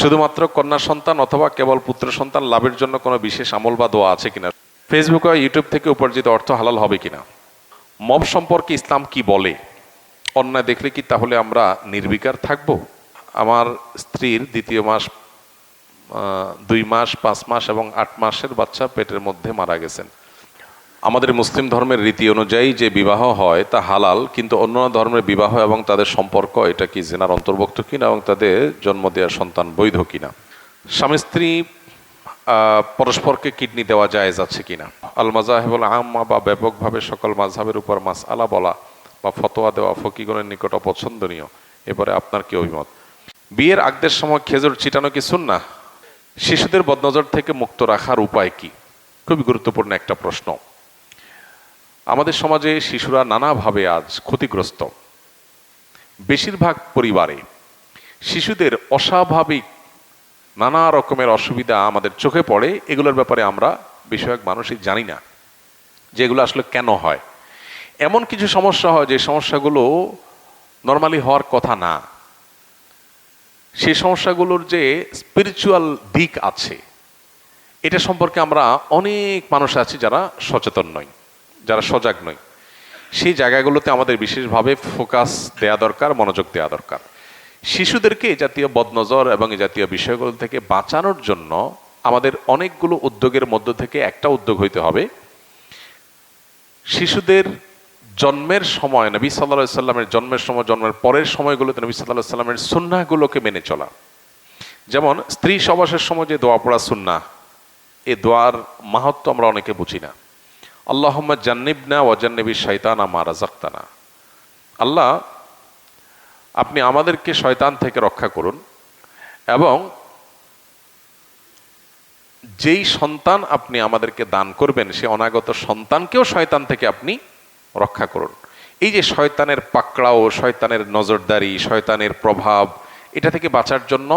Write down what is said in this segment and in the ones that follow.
শুধুমাত্র কন্যা সন্তান অথবা কেবল পুত্র সন্তান লাভের জন্য কোনো বিশেষ আমল বা দোয়া আছে কিনা? ফেসবুক ও ইউটিউব থেকে উপার্জিত অর্থ হালাল হবে কিনা? মব সম্পর্কে ইসলাম কি বলে? অন্যায় দেখলে কি তাহলে আমরা নির্বিকার থাকব? আমার স্ত্রীর দ্বিতীয় মাস দুই মাস, পাঁচ মাস এবং আট মাসের বাচ্চা পেটের মধ্যে মারা গেছেন। আমাদের মুসলিম ধর্মের রীতি অনুযায়ী যে বিবাহ হয় তা হালাল, কিন্তু অন্য ধর্মের বিবাহ এবং তাদের সম্পর্ক, এটা কি জেনার অন্তর্ভুক্ত কিনা এবং তাদের জন্ম দেওয়া সন্তান বৈধ কিনা? স্বামী স্ত্রী পরস্পরকে কিডনি দেওয়া জায়েজ আছে কিনা? আল মাজাহেবুল আম্মা বা ব্যাপকভাবে সকল মাঝহাবের উপর মাস আলা বলা বা ফতোয়া দেওয়া ফকিগণের নিকট অপছন্দনীয়। এবারে আপনার কি অভিমত? বিয়ের আগদের সময় খেজুর ছিটানো কি শুন না শিশুদের বদনজর থেকে মুক্ত রাখার উপায় কি? খুবই গুরুত্বপূর্ণ একটা প্রশ্ন। আমাদের সমাজে শিশুরা নানাভাবে আজ ক্ষতিগ্রস্ত। বেশিরভাগ পরিবারে শিশুদের অস্বাভাবিক নানা রকমের অসুবিধা আমাদের চোখে পড়ে, এগুলোর ব্যাপারে আমরা বিষয়ক মানুষই জানি না, যে এগুলো আসলে কেন হয়। এমন কিছু সমস্যা হয় যে সমস্যাগুলো নর্মালি হওয়ার কথা না। সেই সমস্যাগুলোর যে স্পিরিচুয়াল দিক আছে, এটা সম্পর্কে আমরা অনেক মানুষ আছি যারা সচেতন নয় যারা সজাগ নয় সেই জায়গাগুলোতে আমাদের বিশেষভাবে ফোকাস দেয়া দরকার, মনোযোগ দেওয়া দরকার। শিশুদেরকে জাতীয় বদনজর এবং এই জাতীয় বিষয়গুলো থেকে বাঁচানোর জন্য আমাদের অনেকগুলো উদ্যোগের মধ্য থেকে একটা উদ্যোগ হইতে হবে। শিশুদের জন্মের সময়, নবী সাল্লাহ সাল্লামের জন্মের সময়, জন্মের পরের সময়গুলোতে নবী সাল্লাহ সাল্লামের সুন্নাগুলোকে মেনে চলা। যেমন, স্ত্রী সবাসের সময় যে দোয়া পড়া সুন্না এ দোয়ার মাহাত্ম আমরা অনেকে বুঝি না। আল্লাহম্মা জান্নিবনা ওয়াজান্নবী শৈতানা মা রাজাক্তানা আল্লাহ, আপনি আমাদেরকে শয়তান থেকে রক্ষা করুন এবং যেই সন্তান আপনি আমাদেরকে দান করবেন, সে অনাগত সন্তানকেও শয়তান থেকে আপনি রক্ষা করুন। এই যে শয়তানের পাকড়াও, শয়তানের নজরদারি, শয়তানের প্রভাব, এটা থেকে বাঁচার জন্য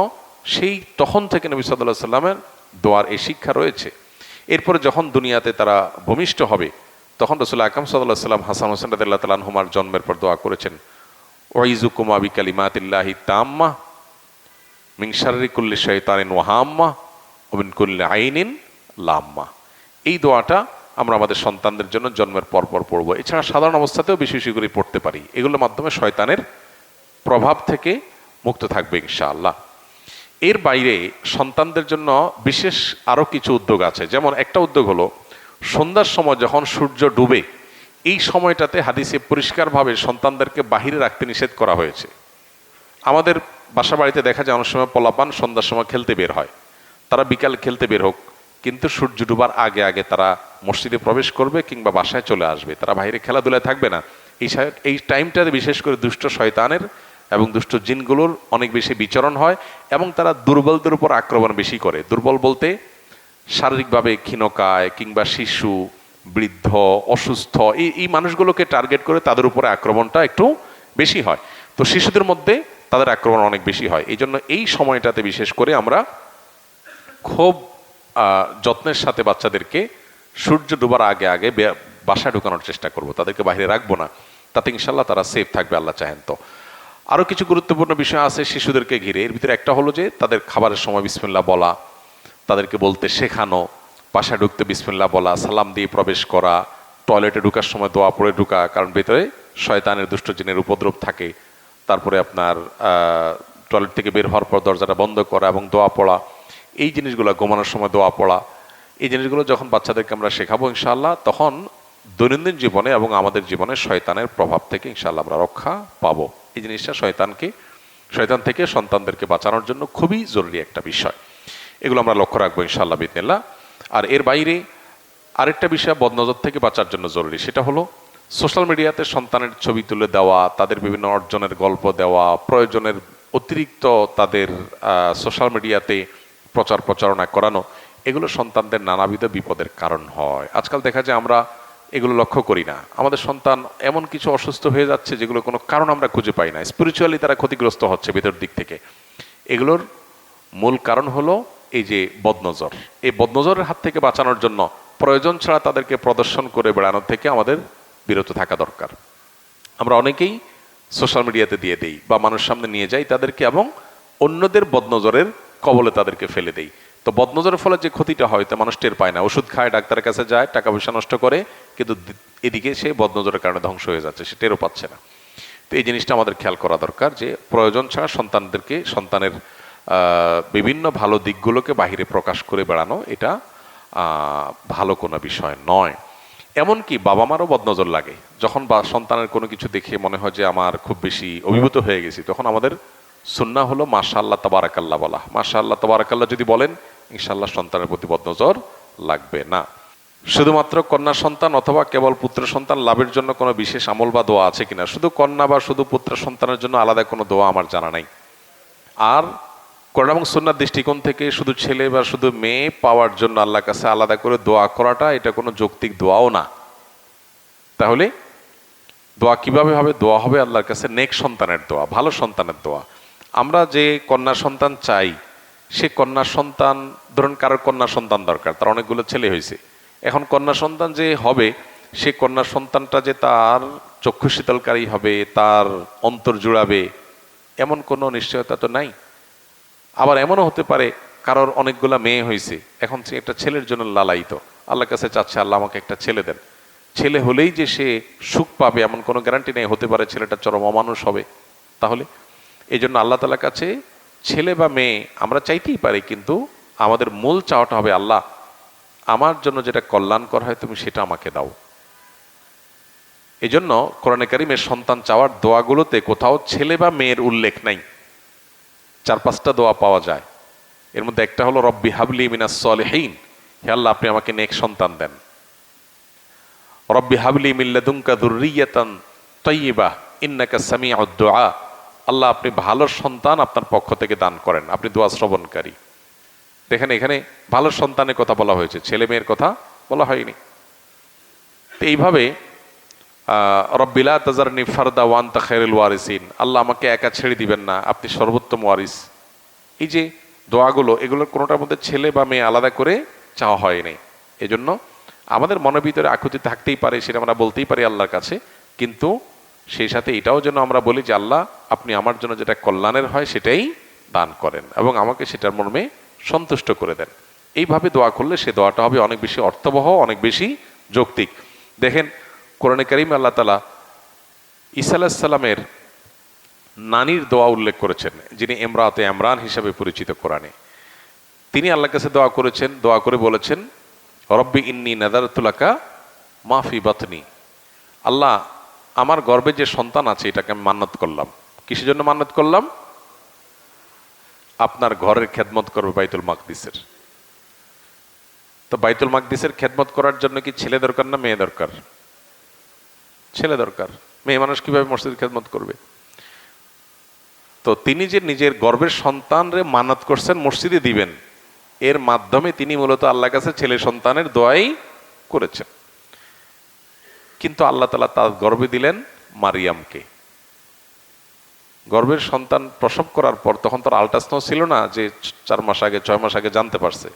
সেই তখন থেকে নবী সাল্লাহ সাল্লামের দোয়ার এই শিক্ষা রয়েছে। এরপরে যখন দুনিয়াতে তারা ভূমিষ্ঠ হবে, তখন রসুল আকাম সাল্লাহ সাল্লাম হাসান হোসেন রাদিল্লাহ তালান হুমার জন্মের পর দোয়া করেছেন ওয়াইজুকুমা বিকালিমাতিল্লাহি তাম্মা মিংসারিকুল্লি শৈতানিন ওয়াহাম্মা ওবিনকুল্লি আইনিন লাম্মা। এই দোয়াটা আমরা আমাদের সন্তানদের জন্য জন্মের পর পর পড়ব। এছাড়া সাধারণ অবস্থাতেও বেশি বেশি করে পড়তে পারি। এগুলোর মাধ্যমে শয়তানের প্রভাব থেকে মুক্ত থাকবে ইনশাআল্লাহ। এর বাইরে সন্তানদের জন্য বিশেষ আরও কিছু উদ্যোগ আছে। যেমন একটা উদ্যোগ হলো, সন্ধ্যার সময় যখন সূর্য ডুবে, এই সময়টাতে হাদিসে পরিষ্কারভাবে সন্তানদেরকে বাহিরে রাখতে নিষেধ করা হয়েছে। আমাদের বাসা বাড়িতে দেখা যায়, অনেক সময় পলাপান সন্ধ্যার সময় খেলতে বের হয়। তারা বিকাল খেলতে বের হোক, কিন্তু সূর্য ডুবার আগে আগে তারা মসজিদে প্রবেশ করবে কিংবা বাসায় চলে আসবে। তারা বাইরে খেলাধুলায় থাকবে না। এই এই টাইমটাতে বিশেষ করে দুষ্ট শয়তানের এবং দুষ্ট জিনগুলোর অনেক বেশি বিচরণ হয় এবং তারা দুর্বলদের উপর আক্রমণ বেশি করে। দুর্বল বলতে শারীরিকভাবে ক্ষীণকায় কিংবা শিশু, বৃদ্ধ, অসুস্থ, এই এই মানুষগুলোকে টার্গেট করে তাদের উপরে আক্রমণটা একটু বেশি হয়। তো শিশুদের মধ্যে তাদের আক্রমণ অনেক বেশি হয়। এই জন্য এই সময়টাতে বিশেষ করে আমরা খুব যত্নের সাথে বাচ্চাদেরকে সূর্য ডুবার আগে আগে বাসা ঢুকানোর চেষ্টা করব। তাদেরকে বাইরে রাখব না। তাতে ইনশাল্লাহ তারা সেফ থাকবে, আল্লাহ চাহেন তো। আরও কিছু গুরুত্বপূর্ণ বিষয় আছে শিশুদেরকে ঘিরে। এর ভিতরে একটা হলো যে, তাদের খাবারের সময় বিসমিল্লা বলা, তাদেরকে বলতে শেখানো, বাসায় ঢুকতে বিসমিল্লা বলা, সালাম দিয়ে প্রবেশ করা টয়লেটে ঢুকার সময় দোয়া পড়ে ঢুকা, কারণ ভেতরে শয়তানের দুষ্ট জিনের উপদ্রব থাকে। তারপরে আপনার টয়লেট থেকে বের হওয়ার পর দরজাটা বন্ধ করা এবং দোয়া পড়া, এই জিনিসগুলো ঘুমানোর সময় দোয়া পড়া, এই জিনিসগুলো যখন বাচ্চাদেরকে আমরা শেখাবো ইনশাআল্লাহ, তখন দৈনন্দিন জীবনে এবং আমাদের জীবনে শয়তানের প্রভাব থেকে ইনশাআল্লাহ আমরা রক্ষা পাবো। এই জিনিসটা শয়তানকে, শয়তান থেকে সন্তানদেরকে বাঁচানোর জন্য খুবই জরুরি একটা বিষয়। এগুলো আমরা লক্ষ্য রাখব ইনশাআল্লাহ বিদিনিল্লাহ। আর এর বাইরে আরেকটা বিষয় বদনজর থেকে বাঁচার জন্য জরুরি, সেটা হলো সোশ্যাল মিডিয়াতে সন্তানের ছবি তুলে দেওয়া, তাদের বিভিন্ন অর্জনের গল্প দেওয়া, প্রয়োজনের অতিরিক্ত তাদের সোশ্যাল মিডিয়াতে প্রচার প্রচারণা করানো, এগুলো সন্তানদের নানাবিধ বিপদের কারণ হয়। আজকাল দেখা যায় আমরা এগুলো লক্ষ্য করি না। আমাদের সন্তান এমন কিছু অসুস্থ হয়ে যাচ্ছে যেগুলো কোনো কারণ আমরা খুঁজে পাই না। স্পিরিচুয়ালি তারা ক্ষতিগ্রস্ত হচ্ছে ভেতর দিক থেকে। এগুলোর মূল কারণ হলো এই যে বদনজর। এই বদনজরের হাত থেকে বাঁচানোর জন্য প্রয়োজন ছাড়া তাদেরকে প্রদর্শন করে বেড়ানোর থেকে আমাদের বিরত থাকা দরকার। আমরা অনেকেই সোশ্যাল মিডিয়াতে দিয়ে দেই বা মানুষ সামনে নিয়ে যাই তাদেরকে এবং অন্যদের বদনজরের কবলে তাদেরকে ফেলে দেই। তো বদনজরের ফলে যে ক্ষতিটা হয় তা মানুষ টের পায় না। ওষুধ খায়, ডাক্তারের কাছে যায়, টাকা পয়সা নষ্ট করে, কিন্তু এদিকে সে বদনজরের কারণে ধ্বংস হয়ে যাচ্ছে, সে টেরও পাচ্ছে না। তো এই জিনিসটা আমাদের খেয়াল করা দরকার যে প্রয়োজন ছাড়া সন্তানদেরকে, সন্তানের বিভিন্ন ভালো দিকগুলোকে বাহিরে প্রকাশ করে বেড়ানো এটা ভালো কোনো বিষয় নয়। এমনকি বাবা মারও বদনজর লাগে। যখন বা সন্তানের কোনো কিছু দেখে মনে হয় যে, আমার খুব বেশি অভিভূত হয়ে গেছি, তখন আমাদের সুন্না হলো মাশা আল্লাহ তবারাকাল্লাহ বলা। মাশা আল্লাহ তবারাকাল্লাহ যদি বলেন ইনশাল্লাহ সন্তানের প্রতি বদনজর লাগবে না। শুধুমাত্র কন্যা সন্তান অথবা কেবল পুত্র সন্তান লাভের জন্য কোনো বিশেষ আমল বা দোয়া আছে কিনা? শুধু কন্যা বা শুধু পুত্র সন্তানের জন্য আলাদা কোনো দোয়া আমার জানা নাই। আর কোরআন এবং সুন্নার দৃষ্টিকোণ থেকে শুধু ছেলে বা শুধু মেয়ে পাওয়ার জন্য আল্লাহর কাছে আলাদা করে দোয়া করাটা, এটা কোনো যৌক্তিক দোয়াও না। তাহলে দোয়া কীভাবে হবে? দোয়া হবে আল্লাহর কাছে নেক সন্তানের দোয়া, ভালো সন্তানের দোয়া। আমরা যে কন্যা সন্তান চাই, সে কন্যা সন্তান, ধরুন কারোর কন্যা সন্তান দরকার, তার অনেকগুলো ছেলে হয়েছে। এখন কন্যা সন্তান যে হবে, সে কন্যা সন্তানটা যে তার চক্ষু শীতলকারী হবে, তার অন্তর জুড়াবে, এমন কোনো নিশ্চয়তা তো নাই। আবার এমনও হতে পারে, কারোর অনেকগুলা মেয়ে হয়েছে, এখন সে একটা ছেলের জন্য লালায়িত। আল্লাহর কাছে চাচ্ছে, আল্লাহ আমাকে একটা ছেলে দেন। ছেলে হলেই যে সে সুখ পাবে, এমন কোনো গ্যারান্টি নেই, হতে পারে ছেলেটা চরম অমানুষ হবে। তাহলে এই জন্য আল্লাহ তালার কাছে ছেলে বা মেয়ে আমরা চাইতেই পারি, কিন্তু আমাদের মূল চাওয়াটা হবে আল্লাহ। আমার জন্য যেটা কল্যাণকর হয় তুমি সেটা আমাকে দাও। এই জন্য কোরআনে কারিমের সন্তান চাওয়ার দোয়াগুলোতে কোথাও ছেলে বা মেয়ের উল্লেখ নাই। চার পাঁচটা দোয়া পাওয়া যায়। এর মধ্যে একটা হলো, রব্বি হাবলি মিনাস সলেহীন। হে আল্লাহ, আপনি আমাকে নেক সন্তান দেন। রব্বি হাবলি মিল্লাদুঙ্কা দুর্রিয়াতান তৈবা ইন্নাকা সামিউদ দোয়া। আল্লাহ আপনি ভালো সন্তান আপনার পক্ষ থেকে দান করেন। আপনি দোয়া শ্রবণকারী। দেখেন এখানে ভালো সন্তানের কথা বলা হয়েছে, ছেলে মেয়ের কথা বলা হয়নি। তো এইভাবে রব্বিলা তাজারনি ফারদা ওয়ান তাখেরুল ওয়ারিসিন। আল্লাহ আমাকে একা ছেড়ে দিবেন না, আপনি সর্বোত্তম ওয়ারিস। এই যে দোয়াগুলো, এগুলোর কোনোটার মধ্যে ছেলে বা মেয়ে আলাদা করে চাওয়া হয়নি এজন্য আমাদের মনের ভিতরে আকুতি থাকতেই পারে, সেটা আমরা বলতেই পারি আল্লাহর কাছে। কিন্তু সেই সাথে এটাও যেন আমরা বলি যে আল্লাহ, আপনি আমার জন্য যেটা কল্যাণের হয় সেটাই দান করেন এবং আমাকে সেটার মর্মে সন্তুষ্ট করে দেন। এইভাবে দোয়া করলে সে দোয়াটা হবে অনেক বেশি অর্থবহ, অনেক বেশি যৌক্তিক। দেখেন, কোরআনে করিম আল্লাহ তালা ঈসা আলাহিসাল্লামের নানির দোয়া উল্লেখ করেছেন, যিনি এমরাতে এমরান হিসাবে পরিচিত কোরআনে। তিনি আল্লাহর কাছে দোয়া করেছেন, দোয়া করে বলেছেন, রব্বি ইন্নি নাদারতুলাকা মাফি বাতনি। আল্লাহ আমার গর্বে যে সন্তান আছে, এটাকে আমি মান্নত করলাম। কিসের জন্য মান্নত করলাম? আপনার ঘরের খেদমত করবে বাইতুল মাকদিসের। তো বাইতুল মাকদিসের খেদমত করার জন্য কি ছেলে দরকার না মেয়ে দরকার? ছেলে দরকার। মেয়ে মানুষ কীভাবে মসজিদ খেদমত করবে? তো তিনি যে নিজের গর্বের সন্তানরে মানত করছেন, মসজিদে দিবেন, এর মাধ্যমে তিনি মূলত আল্লাহ কাছে ছেলে সন্তানের দোয়াই করেছেন। কিন্তু আল্লাহ তালা তার গর্বে দিলেন মারিয়ামকে। গর্ভের সন্তান প্রসব করার পর তখন তার আল্ট্রাসাউন্ড ছিল না যে চার মাস আগে, ছয় মাস আগে জানতে পারছে।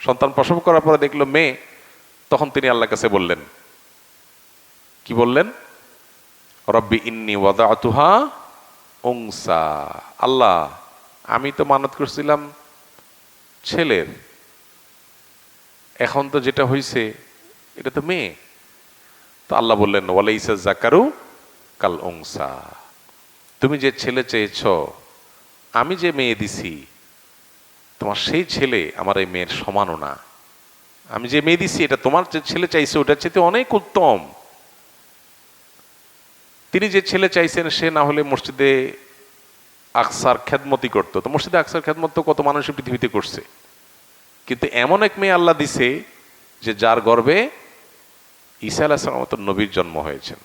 সন্তান প্রসব করার পরে দেখল মেয়ে, তখন তিনি আল্লাহ কাছে বললেন, কি বললেন? রব্বি ইন্নি ওয়াদাতুহা উংসা আল্লাহ, আমি তো মানত করছিলাম ছেলের। এখন তো যেটা হয়েছে এটা তো মেয়ে। তো আল্লাহ বললেন, ওয়ালাইসা জাকারু কাল উংসা তুমি যে ছেলে চেয়েছ, আমি যে মেয়ে দিছি, তোমার সেই ছেলে আমার এই মেয়ের সমানও না। আমি যে মেয়ে দিছি, এটা তোমার যে ছেলে চাইছে, ওটার চাইতে অনেক উত্তম। তিনি যে ছেলে চাইছেন, সে না হলে মসজিদে আকসার খ্যাতমতি করতো। তো মসজিদে আকসার খ্যাতমত তো কত মানুষ পৃথিবীতে করছে। কিন্তু এমন এক মেয়ে আল্লাহ দিছে, যে যার গর্বে ঈসা আলাহিসাম মতো নবীর জন্ম হয়েছেন।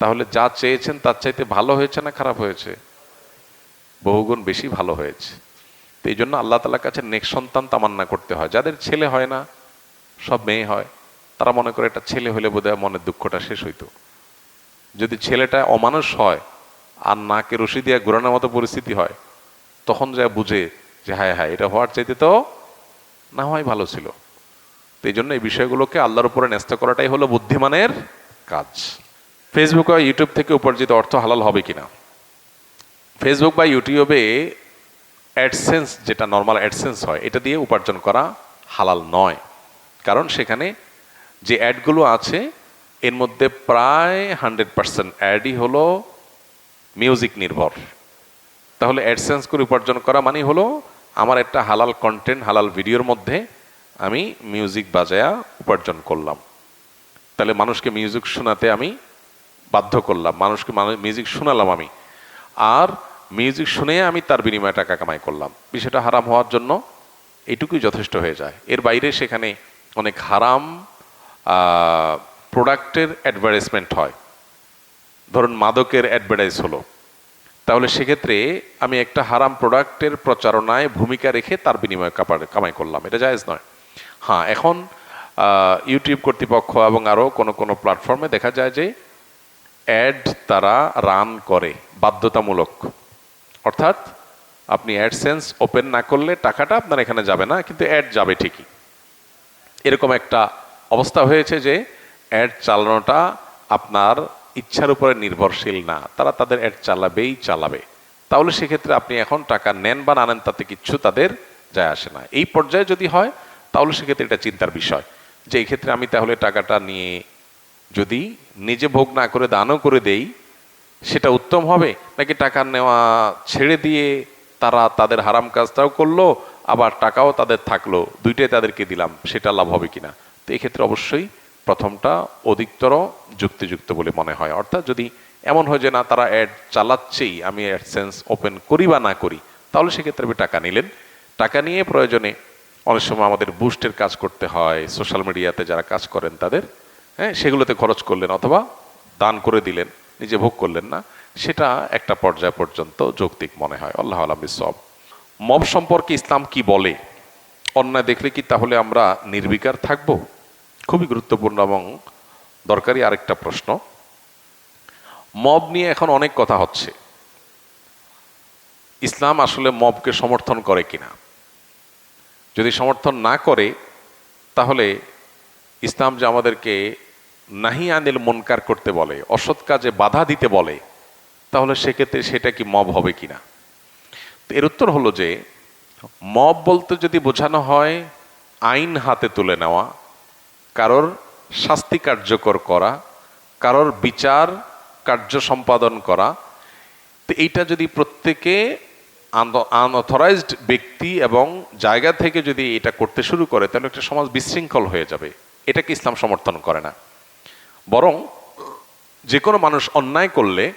তাহলে যা চেয়েছেন তার চাইতে ভালো হয়েছে না খারাপ হয়েছে? বহুগুণ বেশি ভালো হয়েছে। তো এই জন্য আল্লাহ তালার কাছে নেক্সট সন্তান তামান্না করতে হয়। যাদের ছেলে হয় না, সব মেয়ে হয়, তারা মনে করে এটা ছেলে হলে বোধহয় মনের দুঃখটা শেষ হইতো। যদি ছেলেটা অমানুষ হয় আর নাকে রশি দিয়ে ঘোরানোর মতো পরিস্থিতি হয়, তখন যা বুঝে যে হায় হায়, এটা হওয়ার চাইতে তো না হয় ভালো ছিল। তো এই জন্য এই বিষয়গুলোকে আল্লাহর উপরে ন্যস্ত করাটাই হলো বুদ্ধিমানের কাজ। ফেসবুক বা ইউটিউব থেকে উপার্জিত অর্থ হালাল হবে কিনা? ফেসবুক বা ইউটিউবে অ্যাডসেন্স যেটা নর্মাল অ্যাডসেন্স হয়, এটা দিয়ে উপার্জন করা হালাল নয়। কারণ সেখানে যে অ্যাডগুলো আছে, এর মধ্যে প্রায় হান্ড্রেড পার্সেন্ট অ্যাডই হলো মিউজিক নির্ভর। তাহলে অ্যাডসেন্স করে উপার্জন করা মানে হলো আমার একটা হালাল কন্টেন্ট হালাল ভিডিওর মধ্যে আমি মিউজিক বাজায়া উপার্জন করলাম। তাহলে মানুষকে মিউজিক শোনাতে আমি বাধ্য করলাম। মানুষকে মিউজিক শোনালাম আমি। আর মিউজিক শুনে আমি তার বিনিময়ে টাকা কামাই করলাম। বিষয়টা হারাম হওয়ার জন্য এটুকুই যথেষ্ট হয়ে যায়। এর বাইরে সেখানে অনেক হারাম প্রোডাক্টের অ্যাডভার্টাইজমেন্ট হয়। ধরুন মাদকের অ্যাডভার্টাইজ হলো। তাহলে সেক্ষেত্রে আমি একটা হারাম প্রোডাক্টের প্রচারণায় ভূমিকা রেখে তার বিনিময়ে কামাই করলাম। এটা জায়েজ নয়। হ্যাঁ এখন ইউটিউব কর্তৃপক্ষ এবং আরও কোনো কোনো প্ল্যাটফর্মে দেখা যায় যে অ্যাড তারা রান করে, বাধ্যতামূলক। অর্থাৎ আপনি অ্যাডসেন্স ওপেন না করলে টাকাটা আপনার এখানে যাবে না, কিন্তু অ্যাড যাবে ঠিকই। এরকম একটা অবস্থা হয়েছে যে অ্যাড চালানোটা আপনার ইচ্ছার উপরে নির্ভরশীল না, তারা তাদের অ্যাড চালাবেই চালাবে। তাহলে সেক্ষেত্রে আপনি এখন টাকা নেন বা না নেন তাতে কিচ্ছু তাদের যায় আসে না। এই পর্যায়ে যদি হয় তাহলে সেক্ষেত্রে এটা চিন্তার বিষয়। যে এই ক্ষেত্রে আমি তাহলে টাকাটা নিয়ে যদি নিজে ভোগ না করে দানও করে দেই, সেটা উত্তম হবে? নাকি টাকা নেওয়া ছেড়ে দিয়ে তারা তাদের হারাম কাজটাও করল, আবার টাকাও তাদের থাকল, দুইটাই তাদেরকে দিলাম, সেটা লাভ হবে কিনা? তো এক্ষেত্রে অবশ্যই প্রথমটা অধিকতর যুক্তিযুক্ত বলে মনে হয়। অর্থাৎ যদি এমন হয় যে না, তারা অ্যাড চালাচ্ছেই, আমি অ্যাডসেন্স ওপেন করি বা না করি, তাহলে সেক্ষেত্রে আপনি টাকা নিলেন। টাকা নিয়ে প্রয়োজনে অনেক সময় আমাদের বুস্টের কাজ করতে হয় সোশ্যাল মিডিয়াতে যারা কাজ করেন তাদের হ্যাঁ সেগুলোতে খরচ করলেন অথবা দান করে দিলেন, নিজে ভোগ করলেন না, সেটা একটা পর্যায় পর্যন্ত যৌক্তিক মনে হয়, আল্লাহ আলম সব মব সম্পর্কে ইসলাম কি বলে? অন্যায় দেখলে কি তাহলে আমরা নির্বিকার থাকব? খুবই গুরুত্বপূর্ণ এবং দরকারি আরেকটা প্রশ্ন। মব নিয়ে এখন অনেক কথা হচ্ছে। ইসলাম আসলে মবকে সমর্থন করে কিনা? যদি সমর্থন না করে, তাহলে ইসলাম যে আমাদেরকে নাহি আনিল মনকার করতে বলে, অসৎ কাজে বাধা দিতে বলে, তাহলে সেক্ষেত্রে সেটা কি মব হবে কিনা তো এর উত্তর হলো যে, মব বলতে যদি বোঝানো হয়, আইন হাতে তুলে নেওয়া, কারোর শাস্তি কার্যকর করা, কারোর বিচার কার্য সম্পাদন করা, তো এইটা যদি প্রত্যেকে আনঅথরাইজড ব্যক্তি এবং জায়গা থেকে যদি এটা করতে শুরু করে, তাহলে একটা সমাজ বিশৃঙ্খল হয়ে যাবে। এটাকে ইসলাম সমর্থন করে না। বরং যে কোনো মানুষ অন্যায় করলে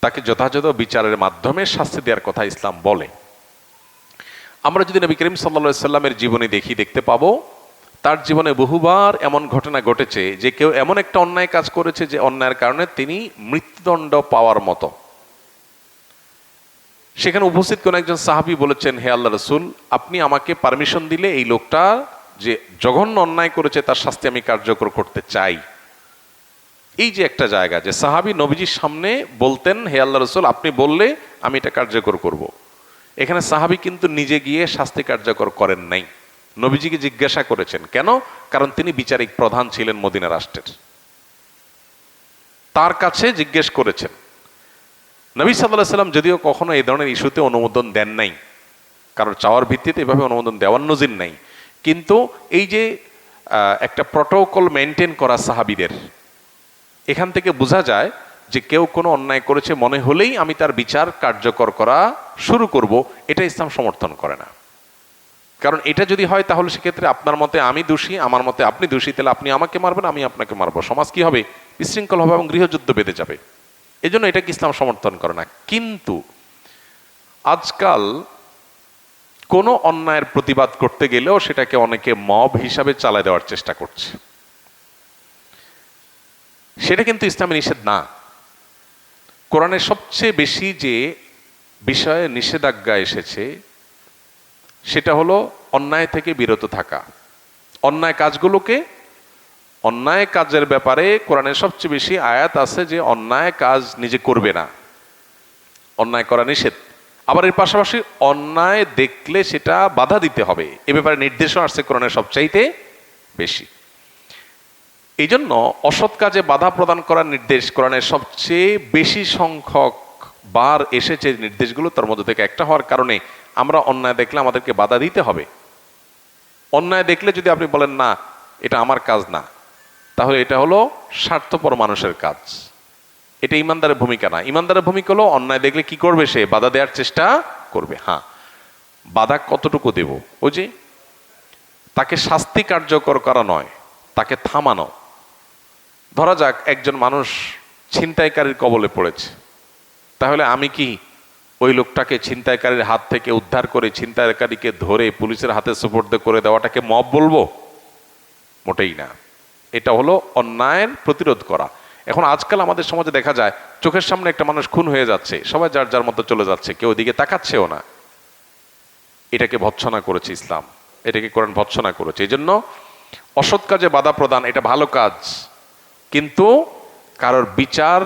তাকে যথাযথ বিচারের মাধ্যমে শাস্তি দেওয়ার কথা ইসলাম বলে। আমরা যদি নবী করিম সাল্লা সাল্লামের জীবনী দেখি, দেখতে পাবো, তার জীবনে বহুবার এমন ঘটনা ঘটেছে যে কেউ এমন একটা অন্যায় কাজ করেছে যে অন্যায়ের কারণে তিনি মৃত্যুদণ্ড পাওয়ার মতো। সেখানে উপস্থিত কোন একজন সাহাবি বলেছেন, হে আল্লাহ রসুল, আপনি আমাকে পারমিশন দিলে এই লোকটা যে জঘন্য অন্যায় করেছে, তার শাস্তি আমি কার্যকর করতে চাই। এই যে একটা জায়গা যে সাহাবি নবীজির সামনে বলতেন, হে আল্লাহ রসুল, আপনি বললে আমি এটা কার্যকর করব। এখানে সাহাবি কিন্তু নিজে গিয়ে শাস্তি কার্যকর করেন নাই। নবীজিকে জিজ্ঞাসা করেছেন, কেন? কারণ তিনি বিচারিক প্রধান ছিলেন মদিনা রাষ্ট্রের। তার কাছে জিজ্ঞেস করেছেন নবী সাল্লাহ সাল্লাম যদিও কখনো এই ধরনের ইস্যুতে অনুমোদন দেন নাই কারণ চাওয়ার ভিত্তিতে এভাবে অনুমোদন দেওয়ার নজির নাই। কিন্তু এই যে একটা প্রটোকল মেনটেন করা সাহাবিদের, এখান থেকে বোঝা যায় যে কেউ কোনো অন্যায় করেছে মনে হলেই আমি তার বিচার কার্যকর করা শুরু করব, এটা ইসলাম সমর্থন করে না। কারণ এটা যদি হয় তাহলে সেক্ষেত্রে আপনার মতে আমি দোষী, আমার মতে আপনি দোষী, তাহলে আপনি আমাকে মারবেন, আমি আপনাকে মারবো। সমাজ কি হবে? বিশৃঙ্খল হবে এবং গৃহযুদ্ধ বেঁধে যাবে। এজন্য এটাকে ইসলাম সমর্থন করে না। কিন্তু আজকাল কোনো অন্যায়ের প্রতিবাদ করতে গেলেও সেটাকে অনেকে মব হিসাবে চালায় দেওয়ার চেষ্টা করছে। সেটা কিন্তু ইসলামে নিষেধ না। কোরআনের সবচেয়ে বেশি যে বিষয়ে নিষেধাজ্ঞা এসেছে, সেটা হলো অন্যায় থেকে বিরত থাকা। অন্যায় কাজগুলোকে অন্যায় কাজের ব্যাপারে কোরআনের সবচেয়ে বেশি আয়াত আছে যে অন্যায় কাজ নিজে করবে না। অন্যায় করা নিষেধ। আবার এর পাশাপাশি অন্যায় দেখলে সেটা বাধা দিতে হবে। এ ব্যাপারে নির্দেশও আসছে কোরআনের সবচাইতে বেশি। এই জন্য অসৎ কাজে বাধা প্রদান করার নির্দেশ কোরআনের সবচেয়ে বেশি সংখ্যক বার এসেছে নির্দেশগুলো। তার মধ্যে থেকে একটা হওয়ার কারণে আমরা অন্যায় দেখলে আমাদেরকে বাধা দিতে হবে। অন্যায় দেখলে যদি আপনি বলেন, না, এটা আমার কাজ না। তাহলে এটা হলো স্বার্থপর মানুষের কাজ। এটা ইমানদারের ভূমিকা না। ইমানদারের ভূমিকা হলো অন্যায় দেখলে কি করবে সে? বাধা দেওয়ার চেষ্টা করবে। হ্যাঁ বাধা কতটুকু দেব? ওই যে, তাকে শাস্তি কার্যকর করা নয়, তাকে থামানো। ধরা যাক, একজন মানুষ ছিনতাইকারীর কবলে পড়েছে। তাহলে আমি কি ওই লোকটাকে ছিনতাইকারীর হাত থেকে উদ্ধার করে ছিনতাইকারীকে ধরে পুলিশের হাতে সুপর্দ করে দেওয়াটাকে মব বলব? মোটেই না। এটা হলো অন্যায়ের প্রতিরোধ করা। এখন আজকাল আমাদের সমাজে দেখা যায়, চোখের সামনে একটা মানুষ খুন হয়ে যাচ্ছে, সবাই যার যার মতো চলে যাচ্ছে, কেউ ওদিকে তাকাচ্ছেও না। এটাকে ভৎসনা করেছে ইসলাম, এটাকে কোরআন ভৎসনা করেছে। এই জন্য অসৎ কাজে বাধা প্রদান, এটা ভালো কাজ। কিন্তু কারোর বিচার,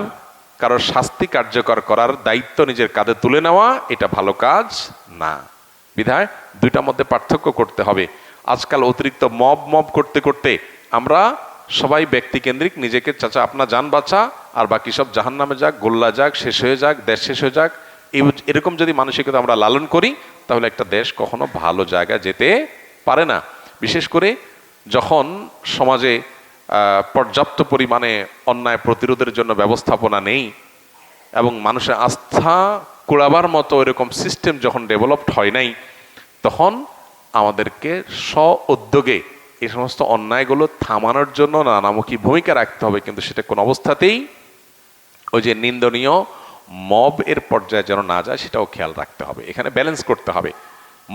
কারোর শাস্তি কার্যকর করার দায়িত্ব নিজের কাঁধে তুলে নেওয়া, এটা ভালো কাজ না। বিধায় দুইটার মধ্যে পার্থক্য করতে হবে। আজকাল অতিরিক্ত মব মব করতে করতে আমরা সবাই ব্যক্তিকেন্দ্রিক নিজেকে চাচা আপনার যান বাঁচা আর বাকি সব জাহান নামে যাক, গোল্লা যাক, শেষ হয়ে যাক, দেশ শেষ হয়ে যাক। এরকম যদি মানসিকতা আমরা লালন করি, তাহলে একটা দেশ কখনো ভালো জায়গায় যেতে পারে না। বিশেষ করে যখন সমাজে পর্যাপ্ত পরিমাণে অন্যায় প্রতিরোধের জন্য ব্যবস্থাপনা নেই এবং মানুষের আস্থা কুড়াবার মতো এরকম সিস্টেম যখন ডেভেলপড হয় নাই, তখন আমাদেরকে স্ব উদ্যোগে এই সমস্ত অন্যায়গুলো থামানোর জন্য নানামুখী ভূমিকা রাখতে হবে, কিন্তু সেটা কোন অবস্থাতেই ওই যে নিন্দনীয় মব এর পর্যায়ে যেন না যায়, সেটাও খেয়াল রাখতে হবে। এখানে ব্যালেন্স করতে হবে।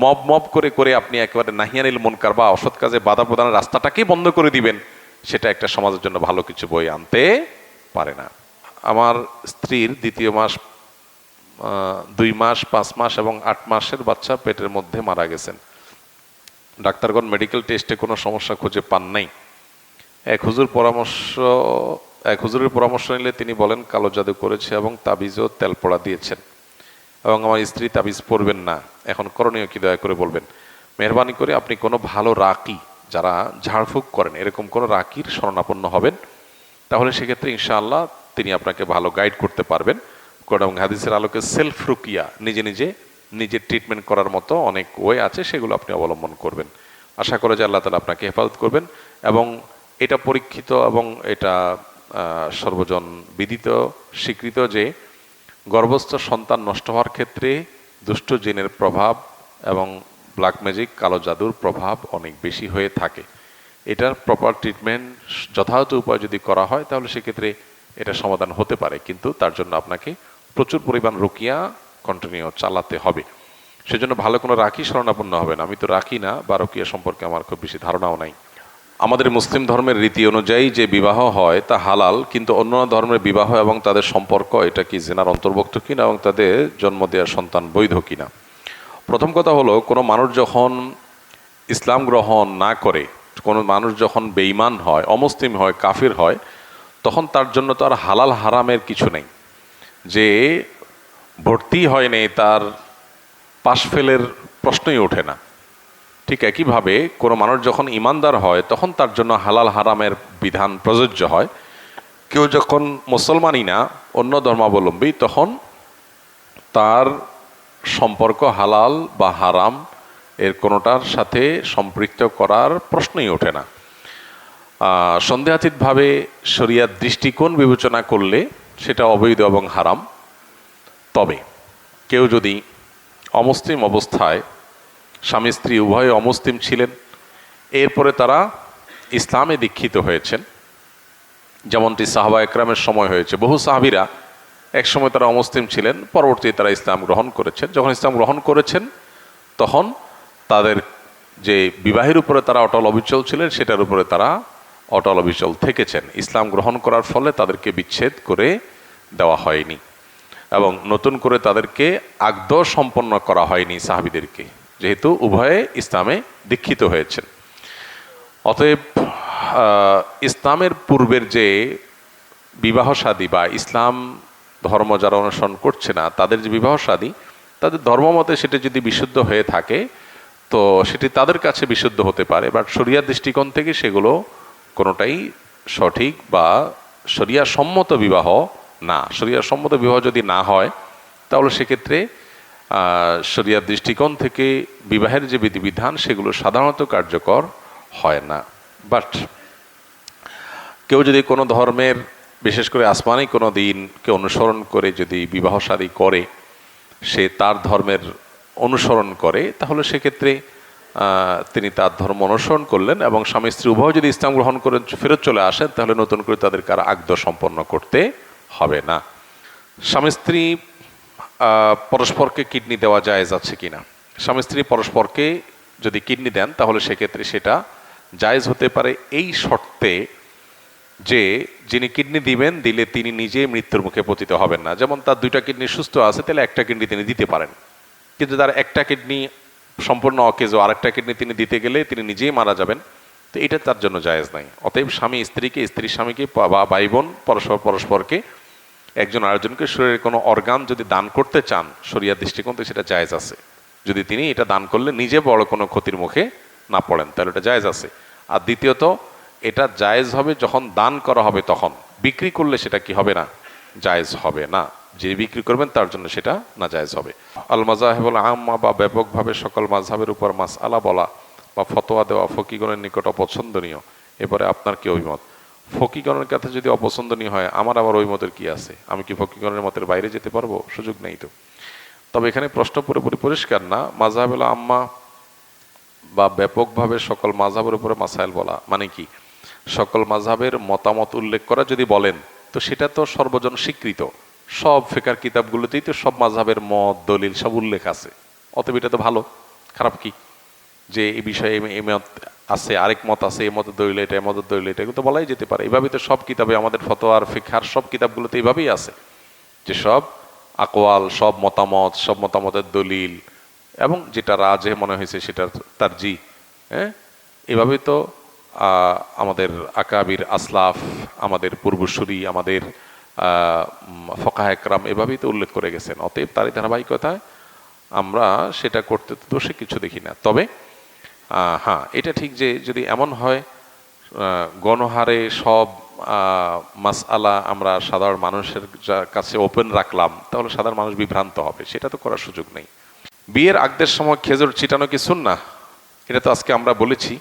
মব মব করে করে আপনি একেবারে নাহিয়ানিল মনকার বা অসৎ কাজে বাধা প্রদানের রাস্তাটাকেই বন্ধ করে দিবেন, সেটা একটা সমাজের জন্য ভালো কিছু বই আনতে পারে না। আমার স্ত্রীর দ্বিতীয় মাস দুই মাস, পাঁচ মাস এবং আট মাসের বাচ্চা পেটের মধ্যে মারা গেছেন। ডাক্তারগণ মেডিকেল টেস্টে কোনো সমস্যা খুঁজে পান নাই। এক হুজুর পরামর্শ, এক হুজুরের পরামর্শ নিলে তিনি বলেন, কালো জাদু করেছে এবং তাবিজও তেলপড়া দিয়েছেন এবং আমার স্ত্রী তাবিজ পরবেন না। এখন করণীয় কি দয়া করে বলবেন? মেহরবানি করে আপনি কোনো ভালো রাকি যারা ঝাড়ফুঁক করেন, এরকম কোনো রাকির শরণাপন্ন হবেন? তাহলে সেক্ষেত্রে ইনশাআল্লাহ তিনি আপনাকে ভালো গাইড করতে পারবেন। এবং হাদিসের আলোকে সেলফ রুকিয়া নিজে নিজে নিজের ট্রিটমেন্ট করার মতো অনেক ওয়ে আছে, সেগুলো আপনি অবলম্বন করবেন। আশা করে যে আল্লাহ তালা আপনাকে হেফাজত করবেন এবং এটা পরীক্ষিত এবং এটা সর্বজন বিদিত, স্বীকৃত যে গর্ভস্থ সন্তান নষ্ট হওয়ার ক্ষেত্রে দুষ্ট জিনের প্রভাব এবং ব্ল্যাক ম্যাজিক কালো জাদুর প্রভাব অনেক বেশি হয়ে থাকে। এটার প্রপার ট্রিটমেন্ট যথাযথ উপায় যদি করা হয়, তাহলে সেক্ষেত্রে এটা সমাধান হতে পারে। কিন্তু তার জন্য আপনাকে প্রচুর পরিমাণ রুকিয়া কন্টিনিউ চালাতে হবে। সেজন্য ভালো কোনো রাখি শরণাপন্ন হবে না। আমি তো রাখি না বা রুকিয়া সম্পর্কে আমার খুব বেশি ধারণাও নাই। আমাদের মুসলিম ধর্মের রীতি অনুযায়ী যে বিবাহ হয় তা হালাল, কিন্তু অন্য ধর্মের বিবাহ এবং তাদের সম্পর্ক, এটা কি জেনার অন্তর্ভুক্ত কিনা এবং তাদের জন্ম দেওয়ার সন্তান বৈধ কিনা? প্রথম কথা হলো, কোনো মানুষ যখন ইসলাম গ্রহণ না করে, কোনো মানুষ যখন বেঈমান হয়, অমুসলিম হয়, কাফির হয়, তখন তার জন্য তো আর হালাল, হারামের কিছু নেই। যে ভর্তি হয়নি তার পাশ ফেলের প্রশ্নই ওঠে না। ঠিক একইভাবে কোনো মানুষ যখন ইমানদার হয়, তখন তার জন্য হালাল হারামের বিধান প্রযোজ্য হয়। কেউ যখন মুসলমানই না, অন্য ধর্মাবলম্বী, তখন তার সম্পর্ক হালাল বা হারাম এর কোনোটার সাথে সম্পৃক্ত করার প্রশ্নই ওঠে না। সন্দেহাতীতভাবে শরিয়ার দৃষ্টিকোণ বিবেচনা করলে সেটা অবৈধ এবং হারাম। তবে কেউ যদি অমুসলিম অবস্থায় স্বামী স্ত্রী উভয় অমুসলিম ছিলেন, এরপরে তারা ইসলামে দীক্ষিত হয়েছেন, যেমনটি সাহাবা একরামের সময় হয়েছে। বহু সাহাবিরা একসময় তারা অমুসলিম ছিলেন পরবর্তী তারা ইসলাম গ্রহণ করেছেন। যখন ইসলাম গ্রহণ করেছেন, তখন তাদের যে বিবাহের উপরে তারা অটল অবিচল ছিলেন, সেটার উপরে তারা অটল অবিচল থেকেছেন। ইসলাম গ্রহণ করার ফলে তাদেরকে বিচ্ছেদ করে দেওয়া হয়নি। এবং নতুন করে তাদেরকে আগদ সম্পন্ন করা হয়নি সাহাবিদেরকে, যেহেতু উভয়ে ইসলামে দীক্ষিত হয়েছেন। অতএব ইসলামের পূর্বের যে বিবাহ সাদী বা ইসলাম ধর্ম যারা অনুসরণ করছে না, তাদের যে বিবাহ সাদী তাদের ধর্মমতে সেটা যদি বিশুদ্ধ হয়ে থাকে, তো সেটি তাদের কাছে বিশুদ্ধ হতে পারে, বাট শরিয়ার দৃষ্টিকোণ থেকে সেগুলো কোনোটাই সঠিক বা শরিয়া সম্মত বিবাহ না, শরিয়ার সম্মত বিবাহ যদি না হয়, তাহলে সেক্ষেত্রে শরিয়ার দৃষ্টিকোণ থেকে বিবাহের যে বিধিবিধান, সেগুলো সাধারণত কার্যকর হয় না। বাট কেউ যদি কোনো ধর্মের, বিশেষ করে আসমানি কোনো দিনকে অনুসরণ করে যদি বিবাহ শাদী করে, সে তার ধর্মের অনুসরণ করে, তাহলে সেক্ষেত্রে তিনি তার ধর্ম অনুসরণ করলেন এবং স্বামী স্ত্রী উভয় যদি ইসলাম গ্রহণ করে ফেরত চলে আসেন, তাহলে নতুন করে তাদেরকে আর আগদ সম্পন্ন করতে হবে না। স্বামী স্ত্রী পরস্পরকে কিডনি দেওয়া জায়েজ আছে কিনা? স্বামী স্ত্রী পরস্পরকে যদি কিডনি দেন, তাহলে সেক্ষেত্রে সেটা জায়েজ হতে পারে এই শর্তে যে, যিনি কিডনি দিবেন, দিলে তিনি নিজে মৃত্যুর মুখে পতিত হবেন না। যেমন তার দুইটা কিডনি সুস্থ আছে, তাহলে একটা কিডনি তিনি দিতে পারেন। কিন্তু তার একটা কিডনি সম্পূর্ণ অকেজো, আরেকটা কিডনি তিনি দিতে গেলে তিনি নিজেই মারা যাবেন। তো এটা তার জন্য জায়েজ নাই। অতএব স্বামী স্ত্রীকে, স্ত্রী স্বামীকে বা ভাই বোন পরস্পর, পরস্পরকে একজন আরেকজনকে শরীরের কোনো অর্গান যদি দান করতে চান শরিয়া দৃষ্টিকোণ থেকে সেটা জায়েজ আছে। যদি তিনি এটা দান করলে নিজে বড় কোনো ক্ষতির মুখে না পড়েন, তাহলে এটা জায়জ আছে। আর দ্বিতীয়ত, এটা জায়েজ হবে যখন দান করা হবে তখন। বিক্রি করলে সেটা কি হবে না? জায়েজ হবে না। যে বিক্রি করবেন, তার জন্য সেটা না জায়েজ হবে। আল মাজাহেবুল আম্মা বা ব্যাপকভাবে সকল মাঝহাবের উপর মাস আলা বলা বা ফতোয়া দেওয়া ফকিগণের নিকট অপছন্দনীয়। এবারে আপনার কি অভিমত? ফকিগণের কাছে যদি অপছন্দনীয় হয়, আমার আবার ওই মতের কি আছে? আমি কি ফকিগণের মতের বাইরে যেতে পারব? সুযোগ নেই তো। তবে এখানে প্রশ্ন পুরোপুরি পরিষ্কার না? মাজাহেবুল আম্মা বা ব্যাপকভাবে সকল মাঝহাবের উপরে মাসাইল বলা মানে কি? সকল মাঝহাবের মতামত উল্লেখ করা যদি বলেন, তো সেটা তো সর্বজন স্বীকৃত। সব ফেকার কিতাবগুলোতেই তো সব মাঝহাবের মত, দলিল সব উল্লেখ আছে। অতএব এটা তো ভালো। খারাপ কি? যে এই বিষয়ে এই মত আছে, আরেক মত আছে এ মতের দলিল এটা, এই মতের দলিল এটা, এগুলো তো বলাই যেতে পারে। এভাবেই তো সব কিতাবে আমাদের ফতোয়ার ফিখার সব কিতাবগুলোতে এইভাবেই আছে যে সব আকোয়াল সব মতামত, সব মতামতের দলিল এবং যেটা রাজে মনে হয়েছে সেটা তার জি হ্যাঁ? এভাবে তো আমাদের আকাবির আসলাফ, আমাদের পূর্বসূরি, আমাদের ফকাহ একরাম এভাবেই তো উল্লেখ করে গেছেন। অতএব তারই ধারাবাহিকতায় আমরা সেটা করতে তো দোষে কিছু দেখি না। তবে হ্যাঁ এটা ঠিক যে যদি এমন হয় গণহারে সব মাসআলা আমরা সাধারণ মানুষের কাছে ওপেন রাখলাম, তাহলে সাধারণ মানুষ বিভ্রান্ত হবে। সেটা তো করার সুযোগ নেই। বিয়ের আগদের সময় খেজুর ছিটানো কি না এটা তো আজকে আমরা বলেছি।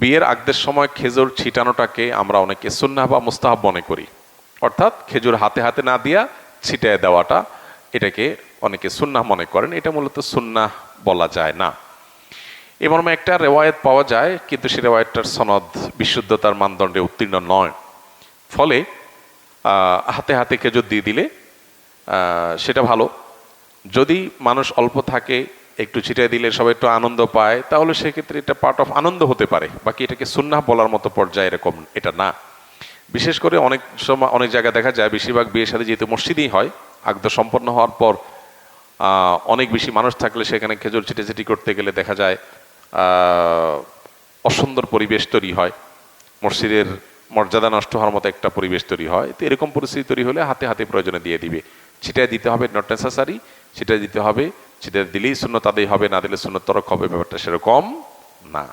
বিয়ের আগদের সময় খেজুর ছিটানোটাকে আমরা অনেকে সুন্নাহ বা মুস্তাহাব মনে করি। অর্থাৎ খেজুর হাতে হাতে না দিয়া ছিটায় দেওয়াটা এটাকে অনেকে সুন্নাহ মনে করেন। এটা মূলত সুন্নাহ বলা যায় না। এ মর্মে একটা রেওয়ায়ত পাওয়া যায়, কিন্তু সে রেওয়ায়তটার সনদ বিশুদ্ধতার মানদণ্ডে উত্তীর্ণ নয়। ফলে হাতে হাতে খেজুর দিয়ে দিলে সেটা ভালো। যদি মানুষ অল্প থাকে, একটু ছিটিয়ে দিলে সবাই একটু আনন্দ পায়, তাহলে সেক্ষেত্রে এটা পার্ট অফ আনন্দ হতে পারে। বাকি এটাকে সুন্নাহ বলার মতো পর্যায়ে এরকম এটা না। বিশেষ করে অনেক সময় অনেক জায়গায় দেখা যায়, বেশিরভাগ বিয়ের সাথে যেহেতু মসজিদেই হয় আগদ সম্পন্ন হওয়ার পর অনেক বেশি মানুষ থাকলে সেখানে খেজুর ছিটেছিটি করতে গেলে দেখা যায় অসুন্দর পরিবেশ তৈরি হয়। মসজিদের মর্যাদা নষ্ট হওয়ার মতো একটা পরিবেশ তৈরি হয়। তো এরকম পরিস্থিতি তৈরি হলে হাতে হাতে প্রয়োজনে দিয়ে দিবে। ছিটায় দিতে হবে নট নেসেসারি সেটা দিতে হবে সেটা দিলেই শূন্য তাদের হবে, না দিলে শূন্য তরক হবে, ব্যাপারটা সেরকম না।